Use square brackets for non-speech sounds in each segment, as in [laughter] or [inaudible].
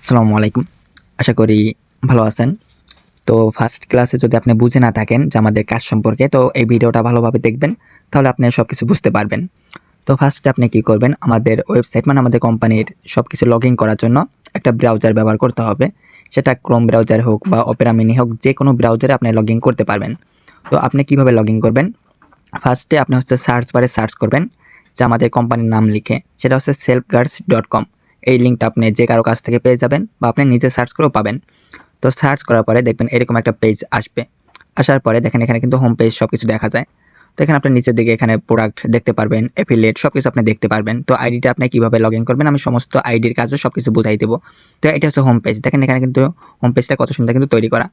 আসসালামু আলাইকুম। আশা করি ভালো আছেন। তো ফার্স্ট ক্লাসে যদি আপনি বুঝে না থাকেন যে আমাদের কাজ সম্পর্কে, তো এই ভিডিওটা ভালোভাবে দেখবেন, তাহলে আপনি সব কিছু বুঝতে পারবেন। তো ফার্স্টে আপনি কি করবেন, আমাদের ওয়েবসাইট মানে আমাদের কোম্পানির সব কিছু লগ ইন করার জন্য একটা ব্রাউজার ব্যবহার করতে হবে। সেটা ক্রোম ব্রাউজার হোক বা অপেরা মিনি হোক, যে কোনো ব্রাউজারে আপনি লগ ইন করতে পারবেন। তো আপনি কীভাবে লগ ইন করবেন ফার্স্টে আপনি হচ্ছে সার্চ বারে সার্চ করবেন, যে আমাদের কোম্পানির নাম লিখে, সেটা হচ্ছে সেলফ গার্ডস ডট কম এই লিঙ্কটা আপনি যে কারও কাছ থেকে পেয়ে যাবেন বা আপনি নিজে সার্চ করেও পাবেন। তো সার্চ করার পরে দেখবেন এরকম একটা পেজ আসবে। আসার পরে দেখেন এখানে কিন্তু হোম পেজ সব কিছু দেখা যায়। তো এখানে আপনি নিচের দিকে এখানে প্রোডাক্ট দেখতে পারবেন অ্যাফিলিয়েট সব কিছু আপনি দেখতে পারবেন। তো আইডিটা আপনি কীভাবে লগ ইন করবেন আমি সমস্ত আইডির কাজও সব কিছু বুঝাই দেবো। তো এটা হচ্ছে হোম পেজ দেখেন এখানে কিন্তু হোম পেজটা কত সুন্দর কিন্তু তৈরি করা।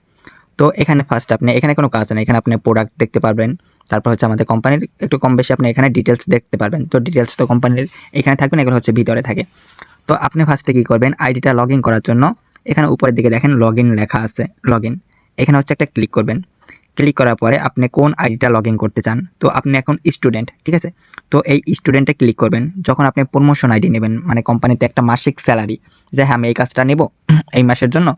তো এখানে ফার্স্ট আপনি, এখানে কোনো কাজ নেই। এখানে আপনি প্রোডাক্ট দেখতে পারবেন। তারপর হচ্ছে আমাদের কোম্পানির একটু কম বেশি আপনি এখানে ডিটেলস দেখতে পারবেন। তো ডিটেলস তো কোম্পানির এখানে থাকবেন এগুলো হচ্ছে ভিতরে থাকে। তো আপনি ফার্স্টে কী করবেন? আইডিটা লগ ইন করার জন্য এখানে উপরের দিকে দেখেন লগ লেখা আছে লগ এখানে হচ্ছে একটা ক্লিক করবেন। ক্লিক করার পরে আপনি কোন আইডিটা লগ করতে চান? তো আপনি এখন স্টুডেন্ট ঠিক আছে? তো এই স্টুডেন্টে ক্লিক করবেন। যখন আপনি প্রমোশন আইডি নেবেন মানে কোম্পানিতে একটা মাসিক স্যালারি যে হ্যাঁ আমি এই কাজটা নেব এই মাসের জন্য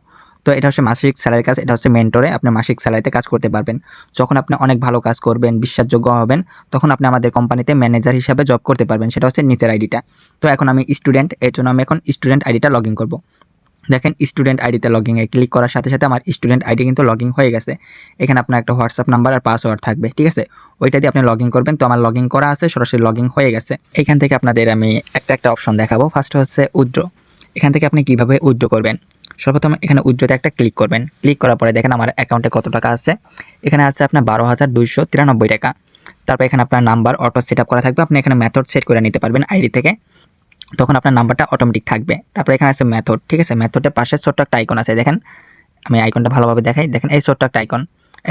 তো এটা হচ্ছে মাসিক স্যালারির কাজ, এটা হচ্ছে মেন্টরে আপনি মাসিক স্যালারিতে কাজ করতে পারবেন। যখন আপনি অনেক ভালো কাজ করবেন, বিশ্বাসযোগ্য হবেন, তখন আপনি আমাদের কোম্পানিতে ম্যানেজার হিসাবে জব করতে পারবেন, সেটা হচ্ছে নিচের আইডিটা। তো এখন আমি স্টুডেন্ট, এর জন্য আমি এখন স্টুডেন্ট আইডিটা লগ ইন করব। দেখেন, স্টুডেন্ট আইডিতে লগ ইনে ক্লিক করার সাথে সাথে আমার স্টুডেন্ট আইডি কিন্তু লগ হয়ে গেছে। এখানে আপনার একটা হোয়াটসঅ্যাপ নাম্বার আর পাসওয়ার্ড থাকবে, ঠিক আছে? ওইটা দিয়ে আপনি লগ করবেন, তো আমার লগ করা আছে, সরাসরি লগ হয়ে গেছে। এখান থেকে আপনাদের আমি একটা একটা অপশন দেখাবো। ফার্স্ট হচ্ছে উইথড্র। এখান থেকে আপনি কীভাবে উইথড্র করবেন? সর্বপ্রথম এখানে উইথড্রতে একটা ক্লিক করবেন। ক্লিক করার পরে দেখেন আমার অ্যাকাউন্টে কত টাকা আছে। এখানে আছে আপনার বারো হাজার দুইশো তিরানব্বই টাকা। তারপর এখানে আপনার নাম্বার, অটো সেট করা থাকবে। আপনি এখানে মেথড সেট করে নিতে পারবেন আইডি থেকে। তখন আপনার নাম্বারটা অটোমেটিক থাকবে। তারপর এখানে আছে মেথড, ঠিক আছে? মেথডের পাশে ছোট্ট একটা আইকন আছে। দেখেন, আমি আইকনটা ভালোভাবে দেখাই। দেখেন, এই ছোট্ট একটা আইকন।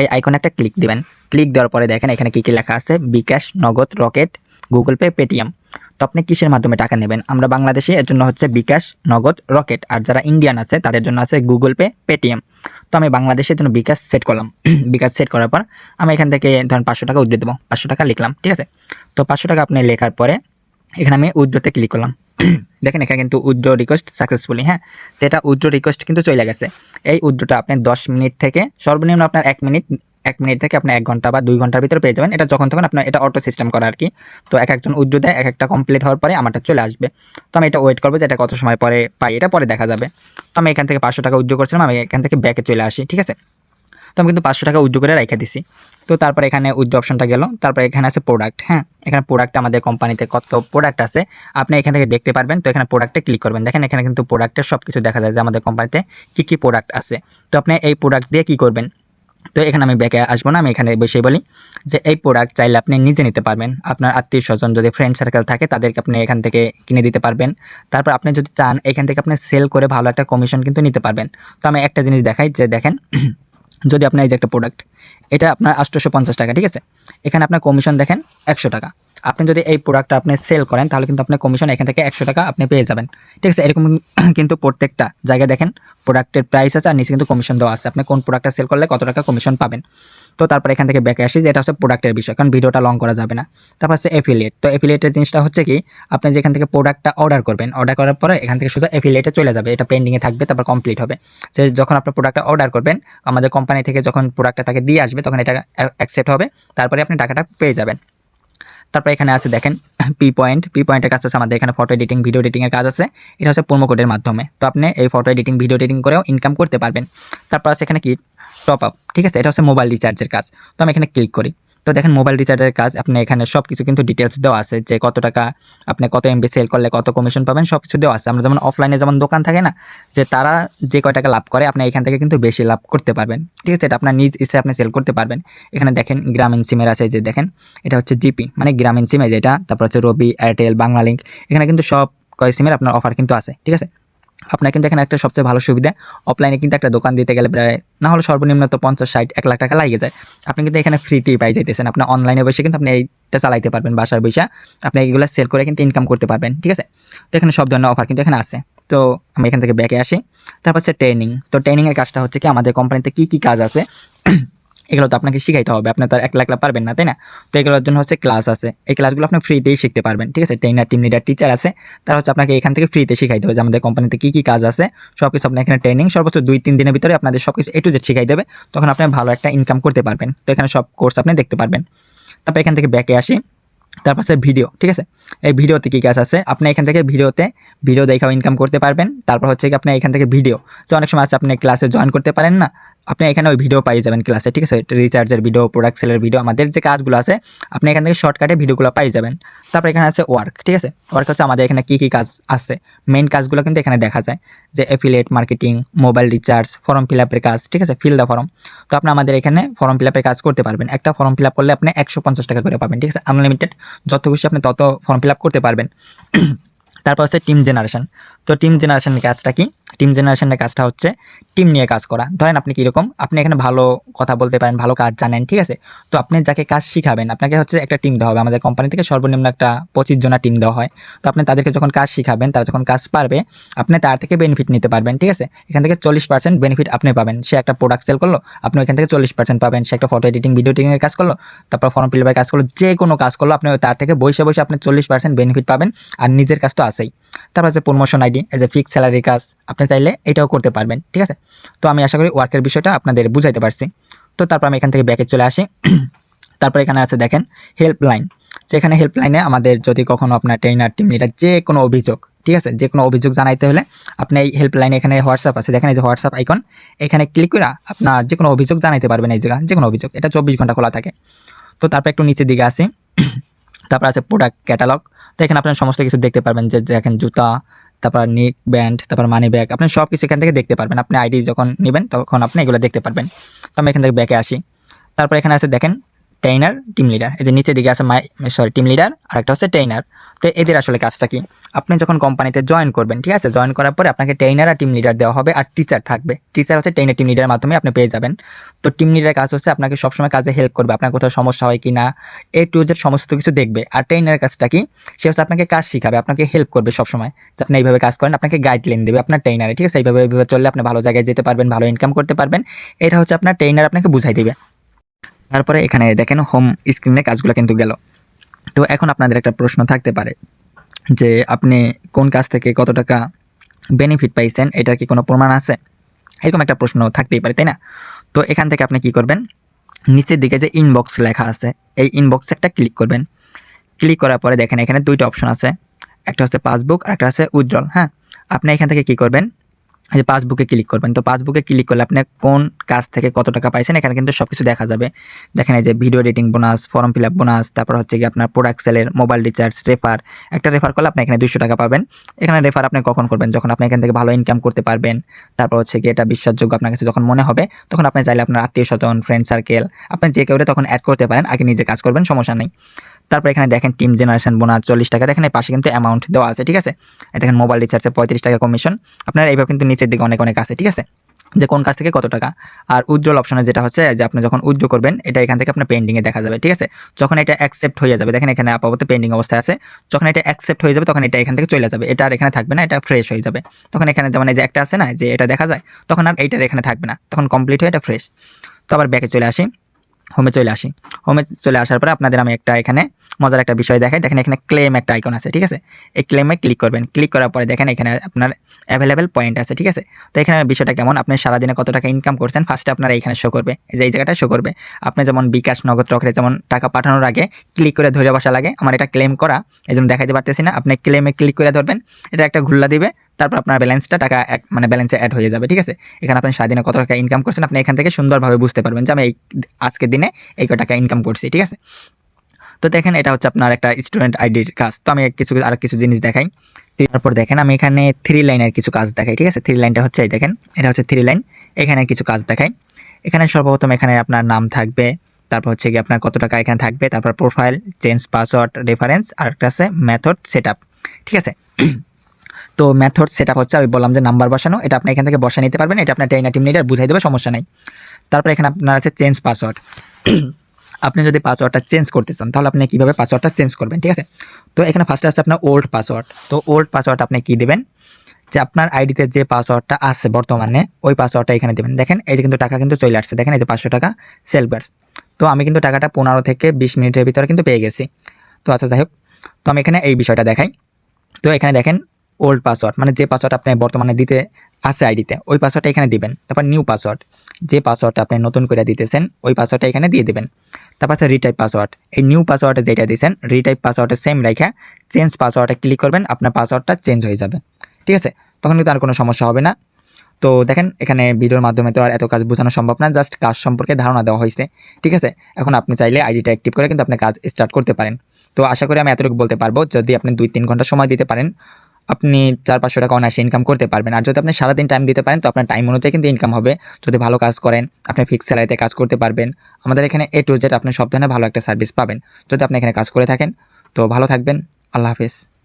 এই আইকনে একটা ক্লিক দিবেন। ক্লিক দেওয়ার পরে দেখেন এখানে কী কী লেখা আছে? বিকাশ, নগদ, রকেট, গুগল পে, পেটিএম। তো আপনি কিসের মাধ্যমে টাকা নেবেন? আমরা বাংলাদেশে এর জন্য হচ্ছে বিকাশ, নগদ, রকেট, আর যারা ইন্ডিয়ান আছে, তাদের জন্য আছে গুগল পে, পেটিএম। তো আমি বাংলাদেশের জন্য বিকাশ সেট করলাম। [clears throat] বিকাশ সেট করার পর আমি এখান থেকে ধরেন পাঁচশো টাকা উদ্যোগ দেবো। পাঁচশো টাকা লিখলাম, ঠিক আছে? তো পাঁচশো টাকা আপনি লেখার পরে এখানে আমি উইথড্রতে ক্লিক করলাম। [clears throat] দেখেন এখানে কিন্তু উইথড্র রিকোয়েস্ট সাকসেসফুলি হ্যাঁ? যেটা উইথড্র রিকোয়েস্ট কিন্তু চলে গেছে। এই উইথড্রটা আপনি দশ মিনিট থেকে সর্বনিম্ন আপনার এক মিনিট এক মিনিট থেকে আপনি এক ঘণ্টা বা দুই ঘণ্টার ভিতরে পেয়ে যাবেন। এটা যখন তখন আপনার এটা অটো সিস্টেম করা আর কি তো এক একজন উইথড্র দেয়, এক একটা কমপ্লিট হওয়ার পরে আমারটা চলে আসবে। তো আমি এটা ওয়েট করব যে এটা কত সময় পরে পাই, এটা পরে দেখা যাবে। তো আমি এখান থেকে পাঁচশো টাকা উইথড্র করছিলাম, আমি এখান থেকে ব্যাকে চলে আসি, ঠিক আছে? তো আমি কিন্তু পাঁচশো টাকা উইথড্র করে রেখে দিছি। তো তারপরে এখানে উইথড্র অপশনটা গেল। তারপরে এখানে আছে প্রোডাক্ট হ্যাঁ? এখানে প্রোডাক্ট আমাদের কোম্পানিতে কত প্রোডাক্ট আছে, আপনি এখান থেকে দেখতে পারবেন। তো এখানে প্রোডাক্টে ক্লিক করবেন। দেখেন এখানে কিন্তু প্রোডাক্টের সব কিছু দেখা যায় যে আমাদের কোম্পানিতে কী কী প্রোডাক্ট আছে। তো আপনি এই প্রোডাক্ট দিয়ে কী করবেন? তো এখানে আমি ব্যাকে আসব না, আমি এখানে বসে বলি যে এই প্রোডাক্ট চাইলে আপনি নিজে নিতে পারবেন। আপনার আত্মীয় স্বজন যদি ফ্রেন্ড সার্কেল থাকে, তাদেরকে আপনি এখান থেকে কিনে দিতে পারবেন। তারপর আপনি যদি চান, এখান থেকে আপনি সেল করে ভালো একটা কমিশন কিন্তু নিতে পারবেন। তো আমি একটা জিনিস দেখাই যে দেখেন, [clears throat] যদি আপনার এই যে একটা প্রোডাক্ট এটা আপনার আটশোশো পঞ্চাশ টাকা, ঠিক আছে? এখানে আপনার কমিশন দেখেন একশো টাকা। আপনি যদি এই প্রোডাক্টটা আপনি সেল করেন, তাহলে কিন্তু আপনার কমিশন এখান থেকে একশো টাকা আপনি পেয়ে যাবেন। ঠিক আছে? এরকম [clears throat] কিন্তু প্রত্যেকটা জায়গায় দেখেন প্রোডাক্টের প্রাইস আছে আর নিচে কিন্তু কমিশন দেওয়া আছে। আপনি কোন প্রোডাক্টটা সেল করলে কত টাকা কমিশন পাবেন? তো তারপর এখান থেকে ব্যাকে আসি যে এটা হচ্ছে প্রোডাক্টের বিষয়, কারণ ভিডিওটা লং করা যাবে না। তারপর হচ্ছে অ্যাফিলিয়েট তো অ্যাফিলিয়েটের জিনিসটা হচ্ছে কি, আপনি যেখান থেকে প্রোডাক্টটা অর্ডার করবেন অর্ডার করার পরে এখান থেকে শুধু অ্যাফিলিয়েটে চলে যাবে। এটা পেন্ডিংয়ে থাকবে, তারপর কমপ্লিট হবে। সে যখন আপনার প্রোডাক্টটা অর্ডার করবেন, আমাদের কোম্পানি থেকে যখন প্রোডাক্টটা তাকে দিয়ে আসবে, তখন এটা অ্যাকসেপ্ট হবে। তারপরে আপনি টাকাটা পেয়ে যাবেন। তারপর এখানে আছে দেখেন পি পয়েন্ট পি পয়েন্টের কাজ হচ্ছে আমাদের এখানে ফটো এডিটিং ভিডিও এডিটিংয়ের কাজ আছে। এটা হচ্ছে প্রোমো কোডের মাধ্যমে। তো আপনি এই ফটো এডিটিং ভিডিও এডিটিং করেও ইনকাম করতে পারবেন। তারপর আছে এখানে কি? টপ আপ ঠিক আছে? এটা হচ্ছে মোবাইল রিচার্জের কাজ। তো আমি এখানে ক্লিক করি। তো দেখেন মোবাইল রিচার্জের কাজ, আপনি এখানে সব কিছু কিন্তু ডিটেলস দেওয়া আছে যে কত টাকা আপনি কত এমবি সেল করলে কত কমিশন পাবেন সব কিছু দেওয়া আছে। আমরা যেমন অফলাইনে যেমন দোকান থাকে না, যে তারা যে কয় টাকা লাভ করে, আপনি এখান থেকে কিন্তু বেশি লাভ করতে পারবেন। ঠিক আছে, এটা আপনার নিজ ইচ্ছে আপনি সেল করতে পারবেন। এখানে দেখেন গ্রামীণ সিমের আছে যে দেখেন, এটা হচ্ছে জিপি মানে গ্রামীণ সিমে যেটা, তারপর হচ্ছে রবি এয়ারটেল বাংলালিঙ্ক এখানে কিন্তু সব কয় সিমের আপনার অফার কিন্তু আছে। ঠিক আছে আপনার কিন্তু এখানে একটা সবচেয়ে ভালো সুবিধা অফলাইনে কিন্তু একটা দোকান দিতে গেলে প্রায় না হলে সর্বনিম্ন তো পঞ্চাশ, ষাট, এক লাখ টাকা লাগে যায়। আপনি কিন্তু এখানে ফ্রিতেই পাই যাইতেছেন। আপনি অনলাইনে বসে কিন্তু আপনি এইটা চালাইতে পারবেন বাসায় বসে। আপনি এইগুলো সেল করে কিন্তু ইনকাম করতে পারবেন, ঠিক আছে? তো এখানে সব ধরনের অফার কিন্তু এখানে আছে। তো আমি এখান থেকে ব্যাকে আসি। তারপর হচ্ছে ট্রেনিং তো ট্রেনিংয়ের কাজটা হচ্ছে কি? আমাদের কোম্পানিতে কী কী কাজ আছে? এগুলো তো আপনাকে শিখাইতে হবে, আপনি তো আর একলা একলা পারবেন না, তাই না? তো এগুলোর জন্য হচ্ছে ক্লাস আছে। এই ক্লাসগুলো আপনি ফ্রিতেই শিখতে পারবেন, ঠিক আছে? ট্রেনার টিম লিডার টিচার আছে, তারা হচ্ছে আপনাকে এখান থেকে ফ্রিতে শিখাই দেবে যে আমাদের কোম্পানিতে কী কী কাজ আছে সব কিছু আপনার এখানে ট্রেনিং সর্বোচ্চ দুই তিন দিনের ভিতরে আপনাদের সব কিছু এ টু জেড শিখাই দেবে তখন আপনি ভালো একটা ইনকাম করতে পারবেন। তো এখানে সব কোর্স আপনি দেখতে পারবেন। তারপর এখান থেকে ব্যাকে আসি, তারপর আছে ভিডিও ঠিক আছে? এই ভিডিওতে কী কাজ আছে? আপনি এখান থেকে ভিডিওতে ভিডিও দেখাও ইনকাম করতে পারবেন, তারপর হচ্ছে কি আপনি এখান থেকে ভিডিও যে অনেক সময় আছে আপনি ক্লাসে জয়েন করতে পারেন না আপনি এখানে ওই ভিডিও পাই যাবেন ক্লাসে ঠিক আছে? রিচার্জের ভিডিও প্রোডাক্ট সেলের ভিডিও আমাদের যে কাজগুলো আছে, আপনি এখান থেকে শর্টকাটে ভিডিওগুলো পাই যাবেন। তারপর এখানে আছে ওয়ার্ক ঠিক আছে? ওয়ার্ক হচ্ছে আমাদের এখানে কী কী কাজ আছে? মেইন কাজগুলো কিন্তু এখানে দেখা যায়। যে affiliate marketing mobile recharge form fill আপের কাজ, ঠিক আছে? ফিল দ্য ফর্ম তো আপনি আমাদের এখানে ফর্ম ফিল আপের কাজ করতে পারবেন। একটা ফর্ম ফিল আপ করলে আপনি একশো পঞ্চাশ টাকা করে পাবেন, ঠিক আছে? আনলিমিটেড যত খুশি আপনি তত ফর্ম ফিল আপ করতে পারবেন। [clears throat] তারপর হচ্ছে টিম জেনারেশন তো টিম জেনারেশনের কাজটা কি? টিম জেনারেশনের কাজটা হচ্ছে টিম নিয়ে কাজ করা। ধরেন আপনি কীরকম? আপনি এখানে ভালো কথা বলতে পারেন, ভালো কাজ জানেন, ঠিক আছে? তো আপনি যাকে কাজ শিখাবেন, আপনাকে হচ্ছে একটা টিম দেওয়া হবে। আমাদের কোম্পানি থেকে সর্বনিম্ন একটা পঁচিশ জনা টিম দেওয়া হয়। তো আপনি তাদেরকে যখন কাজ শিখাবেন, তারা যখন কাজ পারবে, আপনি তার থেকে বেনিফিট নিতে পারবেন, ঠিক আছে? এখান থেকে চল্লিশ পার্সেন্ট বেনিফিট আপনি পাবেন। সে একটা প্রোডাক্ট সেল করল, আপনি ওইখান থেকে চল্লিশ পার্সেন্ট পাবেন। সে একটা ফটো এডিটিং ভিডিও এডিটিংয়ের কাজ করল, তারপর ফর্ম ফিল কাজ করল, যে কোনো কাজ করল, আপনি তার থেকে বসে বসে আপনি চল্লিশ পার্সেন্ট বেনিফিট পাবেন। আর নিজের কাজ তো আছেই। তারপর আছে promotion ID as a fix salary কাজ, আপনি চাইলে এটাও করতে পারবেন, ঠিক আছে? তো আমি আশা করি ওয়ার্কের বিষয়টা আপনাদের বুঝাইতে পারছি। তো তারপর আমি এখান থেকে ব্যাকে চলে আসি। [clears throat] তারপর এখানে আছে দেখেন হেল্পলাইন সেখানে হেল্পলাইনে আমাদের যদি কখনো আপনার ট্রেনার টিম লিডার যে কোনো অভিযোগ, ঠিক আছে? যে কোনো অভিযোগ জানাইতে হলে আপনি এই হেল্পলাইনে এখানে হোয়াটসঅ্যাপ আছে। দেখেন এই যে হোয়াটসঅ্যাপ আইকন এখানে ক্লিক করে আপনার যে কোনো অভিযোগ জানাইতে পারবেন এই জায়গা যে কোনো অভিযোগ। এটা চব্বিশ ঘণ্টা খোলা থাকে। তো তারপর একটু নিচের দিকে আসি। [clears throat] তারপর আছে প্রোডাক্ট ক্যাটালগ তো এখানে আপনার সমস্ত কিছু দেখতে পারবেন যে দেখেন জুতা তারপর নিক ব্যান্ড, তারপর মানি ব্যাগ আপনি সব কিছু এখান থেকে দেখতে পারবেন। আপনি আইডি যখন নেবেন, তখন আপনি এগুলো দেখতে পারবেন। তো আমি এখান থেকে ব্যাকে আসি। তারপর এখানে আছে দেখেন ট্রেনার টিম লিডার এই যে নিচের দিকে আছে মাই সরি টিম লিডার আর একটা হচ্ছে ট্রেনার তো এদের আসলে কাজটা কি? আপনি যখন কোম্পানিতে জয়েন করবেন, ঠিক আছে? জয়েন করার পরে আপনাকে ট্রেনার আর টিম লিডার দেওয়া হবে আর টিচার থাকবে। টিচার হচ্ছে ট্রেনার টিম লিডারের মাধ্যমে আপনি পেয়ে যাবেন। তো টিম লিডারের কাজ হচ্ছে আপনাকে সবসময় কাজে হেল্প করবে। আপনার কোথাও সমস্যা হয় কি না এ টু জেড সমস্ত কিছু দেখবে। আর ট্রেনারের কাজটা কি? সে হচ্ছে আপনাকে কাজ শিখাবে, আপনাকে হেল্প করবে সবসময়। যে আপনি এইভাবে কাজ করেন, আপনাকে গাইডলাইন দেবে আপনার ট্রেনারে ঠিক আছে? এইভাবে এইভাবে চললে আপনি ভালো জায়গায় যেতে পারবেন, ভালো ইনকাম করতে পারবেন। এটা হচ্ছে আপনার ট্রেনার আপনাকে বুঝাই দেবে। তারপরে এখানে দেখেন হোম স্ক্রিনে কাজগুলো কিন্তু গেল। তো এখন আপনাদের একটা প্রশ্ন থাকতে পারে যে আপনি কোন কাজ থেকে কত টাকা বেনিফিট পাইছেন, এটার কি কোনো প্রমাণ আছে? এরকম একটা প্রশ্ন থাকতেই পারে, তাই না? তো এখান থেকে আপনি কি করবেন? নিচের দিকে যে ইনবক্স লেখা আছে, এই ইনবক্সে একটা ক্লিক করবেন। ক্লিক করার পরে দেখেন এখানে দুইটা অপশন আছে। একটা হচ্ছে পাসবুক আর একটা হচ্ছে উইথড্রল হ্যাঁ? আপনি এখান থেকে কি করবেন? যে পাসবুকে ক্লিক করবেন। তো পাসবুকে ক্লিক করলে আপনি কোন কাজ থেকে কত টাকা পাইছেন, এখানে কিন্তু সব কিছু দেখা যাবে। দেখেন এই যে video editing bonus form fill up bonus তারপর হচ্ছে কি আপনার প্রোডাক্ট সেলের মোবাইল রিচার্জ রেফার একটা রেফার করলে আপনি এখানে দুশো টাকা পাবেন। এখানে রেফার আপনি কখন করবেন? যখন আপনি এখান থেকে ভালো ইনকাম করতে পারবেন। তারপর হচ্ছে কি এটা বিশ্বাসযোগ্য আপনার কাছে যখন মনে হবে, তখন আপনি চাইলে আপনার আত্মীয় স্বজন ফ্রেন্ড সার্কেল আপনি যে কেউ তখন অ্যাড করতে পারেন, আগে নিজে কাজ করবেন, সমস্যা নেই। তারপর এখানে দেখেন টিম জেনারেশন বোনাস চল্লিশ টাকা। দেখেন এই পাশে কিন্তু অ্যামাউন্ট দেওয়া আছে, ঠিক আছে? দেখেন মোবাইল রিচার্জে পঁয়ত্রিশ টাকা কমিশন আপনার এইভাবে কিন্তু নিচের দিকে অনেক অনেক আছে, ঠিক আছে? যে কোন কাজ থেকে কত টাকা? আর উজ্জ্বল অপশনে যেটা হচ্ছে, যে আপনি যখন উজ্জ্বল করবেন, এটা এখান থেকে আপনার পেন্ডিংয়ে দেখা যাবে, ঠিক আছে? যখন এটা অ্যাকসেপ্ট হয়ে যাবে, দেখেন এখানে আপাতত পেন্ডিং অবস্থায় আছে। যখন এটা অ্যাকসেপ্ট হয়ে যাবে, তখন এটা এখান থেকে চলে যাবে। এটা আর এখানে থাকবে না, এটা ফ্রেশ হয়ে যাবে। তখন এখানে যেমন এই যে একটা আছে না, যে এটা দেখা যায়, তখন আর এইটার এখানে থাকবে না। তখন কমপ্লিট হয়ে এটা ফ্রেশ তো আবার ব্যাকে চলে আসি। হোমে চলে আসি। হোমে চলে আসার পরে আপনাদের আমি একটা এখানে মজার একটা বিষয় দেখাই। দেখেন এখানে ক্লেম একটা আইকন আছে, ঠিক আছে? এই ক্লেমে ক্লিক করবেন। ক্লিক করার পরে দেখেন এখানে আপনার অ্যাভেলেবেল পয়েন্ট আছে, ঠিক আছে? তো এখানে বিষয়টা কেমন? আপনি সারাদিনে কত টাকা ইনকাম করছেন? ফার্স্টে আপনার এইখানে শো করবে। যে, এই জায়গাটা শো করবে। আপনি যেমন বিকাশ নগদ রকেটে যেমন টাকা পাঠানোর আগে ক্লিক করে ধরে বসা লাগে, আমার এটা ক্লেম করা, এই জন্য দেখাইতে পারতেছি না। আপনি ক্লেমে ক্লিক করে ধরবেন, এটা একটা ঘুল্লা দিবে। তারপর আপনার ব্যালেন্সটা টাকা এক মানে ব্যালেন্সে অ্যাড হয়ে যাবে, ঠিক আছে? এখানে আপনি সারাদিনে কত টাকা ইনকাম করছেন, আপনি এখান থেকে সুন্দরভাবে বুঝতে পারবেন যে আমি এই আজকের দিনে এই টাকা ইনকাম করছি, ঠিক আছে? তো দেখেন, এটা হচ্ছে আপনার একটা স্টুডেন্ট আইডির কাজ। তো আমি কিছু, আর কিছু জিনিস দেখাই। তারপর দেখেন, আমি এখানে থ্রি লাইনের কিছু কাজ দেখাই, ঠিক আছে? থ্রি লাইনটা হচ্ছে এই দেখেন, এটা হচ্ছে থ্রি লাইন এখানে কিছু কাজ দেখাই। এখানে সর্বপ্রথম এখানে আপনার নাম থাকবে, তারপর হচ্ছে কি আপনার কত টাকা এখানে থাকবে, তারপর প্রোফাইল চেঞ্জ পাসওয়ার্ড রেফারেন্স আর একটা আছে মেথড সেট ঠিক আছে? তো মেথড সেট হচ্ছে, আমি বললাম যে নাম্বার বসানো, এটা আপনি এখান থেকে বসা নিতে পারবেন, এটা আপনার ট্রেনার টিম লিডার বুঝাই দেবে, সমস্যা নেই। তারপর এখানে আপনার আছে চেঞ্জ পাসওয়ার্ড [clears throat] আপনি যদি পাসওয়ার্ডটা চেঞ্জ করতে চান, তাহলে আপনি কীভাবে পাসওয়ার্ডটা চেঞ্জ করবেন, ঠিক আছে? তো এখানে ফার্স্টে আছে আপনার ওল্ড পাসওয়ার্ড তো ওল্ড পাসওয়ার্ড আপনি কী দেবেন? যে আপনার আইডিতে যে পাসওয়ার্ডটা আছে বর্তমানে, ওই পাসওয়ার্ডটা এখানে দেবেন। দেখেন, এই যে কিন্তু টাকা কিন্তু চলে আসছে, দেখেন এই যে পাঁচশো টাকা সেলবার্স তো আমি কিন্তু টাকাটা পনেরো থেকে বিশ মিনিটের ভিতরে কিন্তু পেয়ে গেছি। তো আচ্ছা যাই তো আমি এখানে এই বিষয়টা দেখাই। তো এখানে দেখেন ওল্ড পাসওয়ার্ড মানে যে পাসওয়ার্ড আপনি বর্তমানে দিতে আছে আইডিতে ওই পাসওয়ার্ডটা এখানে দিবেন। তারপর নিউ পাসওয়ার্ড যে পাসওয়ার্ডটা আপনি নতুন করে দিতেছেন, ওই পাসওয়ার্ডটা এখানে দিয়ে দিবেন। তারপর আছে রিটাইপ পাসওয়ার্ড এই নিউ পাসওয়ার্ডে যেটা দিয়েছেন রিটাইপ পাসওয়ার্ডে সেম রেখে চেঞ্জ পাসওয়ার্ডে ক্লিক করবেন, আপনার পাসওয়ার্ডটা চেঞ্জ হয়ে যাবে। ঠিক আছে? তখন কিন্তু আর কোনো সমস্যা হবে না। তো দেখেন, এখানে ভিডিওর মাধ্যমে তো আর এত কাজ বোঝানো সম্ভব না জাস্ট কাজ সম্পর্কে ধারণা দেওয়া হয়েছে। ঠিক আছে? এখন আপনি চাইলে আইডিটা অ্যাক্টিভ করে কিন্তু আপনি কাজ স্টার্ট করতে পারেন। তো আশা করি আমি এতটুকু বলতে পারব। যদি আপনি দুই তিন ঘণ্টা সময় দিতে পারেন আপনি চার পাঁচশো টাকা অনায়াসে ইনকাম করতে পারবেন। আর যদি আপনি সারাদিন টাইম দিতে পারেন, তো আপনার টাইম অনুযায়ী কিন্তু ইনকাম হবে। যদি ভালো কাজ করেন, আপনি ফিক্স স্যালারিতে কাজ করতে পারবেন। আমাদের এখানে এ টু জেড আপনি সব ধরনের ভালো একটা সার্ভিস পাবেন। যদি আপনি এখানে কাজ করে থাকেন, তো ভালো থাকবেন। আল্লাহ হাফেজ।